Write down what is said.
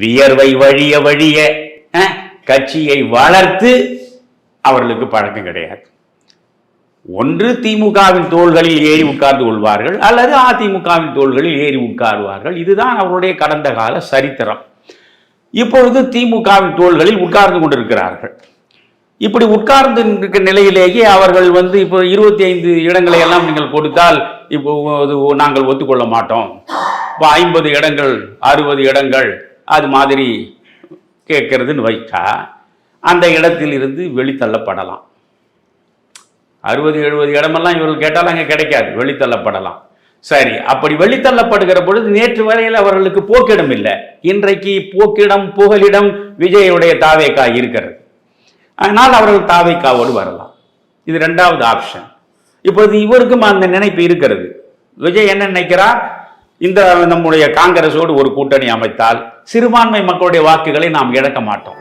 வியர்வை வழிய வழிய கட்சியை வளர்த்து அவர்களுக்கு பழக்கம் கிடையாது. ஒன்று திமுகவின் தோள்களில் ஏறி உட்கார்ந்து கொள்வார்கள் அல்லது அதிமுகவின் தோள்களில் ஏறி உட்காருவார்கள். இதுதான் அவருடைய கடந்த கால சரித்திரம். இப்பொழுது திமுகவின் தோள்களில் உட்கார்ந்து கொண்டிருக்கிறார்கள். இப்படி உட்கார்ந்து இருக்க நிலையிலேயே அவர்கள் வந்து இப்போ இருபத்தி ஐந்து இடங்களை எல்லாம் நீங்கள் கொடுத்தால் இப்போ நாங்கள் ஒத்துக்கொள்ள மாட்டோம். இப்போ ஐம்பது இடங்கள் அறுபது இடங்கள் அது மாதிரி கேட்கறதுன்னு வைச்சா அந்த இடத்தில் இருந்து வெளித்தள்ளப்படலாம். அறுபது எழுபது இடமெல்லாம் இவர்கள் கேட்டால் அங்கே கிடைக்காது வெளித்தள்ளப்படலாம். சரி அப்படி வெளித்தள்ளப்படுகிற பொழுது நேற்று வரையில் அவர்களுக்கு போக்கிடம் இல்லை. இன்றைக்கு போக்கிடம் புகலிடம் விஜயுடைய தாவேக்கா இருக்கிறது. அதனால் அவர்கள் தாவேக்காவோடு வரலாம். இது ரெண்டாவது ஆப்ஷன் இப்பொழுது இவருக்கும் அந்த நினைப்பு இருக்கிறது. விஜய் என்ன நினைக்கிறார்? இந்த நம்முடைய காங்கிரஸோடு ஒரு கூட்டணி அமைத்தால் சிறுபான்மை மக்களுடைய வாக்குகளை நாம் இழக்க மாட்டோம்.